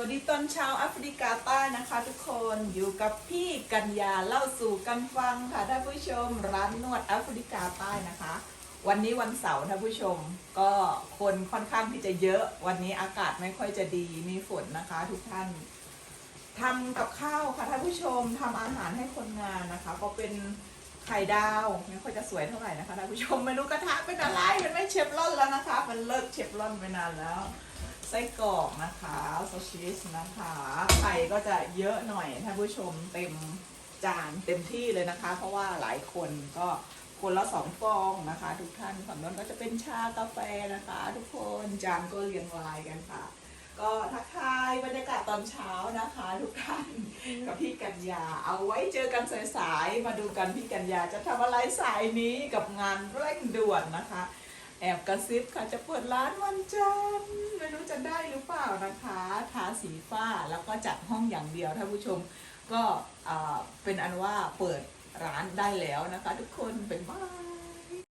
วัสดีตอนเช้าแอฟริกาใต้นะคะ ทุกคนอยู่กับพี่กัญญาเล่าสู่กันฟังค่ะท่านผู้ชมร้านนวดแอฟริกาใต้นะคะ วันนี้วันเสาร์ท่านผู้ชม ก็คนค่อนข้างที่จะเยอะ วันนี้อากาศไม่ค่อยจะดีมีฝนนะคะ ทุกท่านทำกับข้าวค่ะท่านผู้ชมทำอาหารให้คนงานนะคะ ก็เป็น ไข่ดาวไม่ค่อยจะสวยเท่าไหร่นะคะท่านผู้ชมไม่รู้กระทะเป็นอะไรมันไม่เชฟรอนแล้วนะคะ มันเลิกเชฟรอนไปนานแล้วไส้กรอกนะคะซอสชีสนะคะไข่ก็จะเยอะหน่อยท่านผู้ชมเต็มจานเต็มที่เลยนะคะ เพราะว่าหลายคนก็คนละสองฟองนะคะ ทุกท่านฝั่งนั้นก็จะเป็นชากาแฟนะคะ ทุกคนจานก็เรียงรายกันค่ะ ก็ทักทายบร ตอนเช้านะคะทุกท่านกับพี่กัญญา เอาไว้เจอกันสายๆมาดูกันพี่กัญญาจะทำอะไรสายนี้กับงานเร่งด่วนนะคะ แอบกระซิบค่ะจะเปิดร้านวันจันทร์ไม่รู้จะได้หรือเปล่านะคะทาสีฟ้าแล้วก็จัดห้องอย่างเดียวท่านผู้ชมก็เป็นอันว่าเปิดร้านได้แล้วนะคะ ทุกคนเป็นบ้าน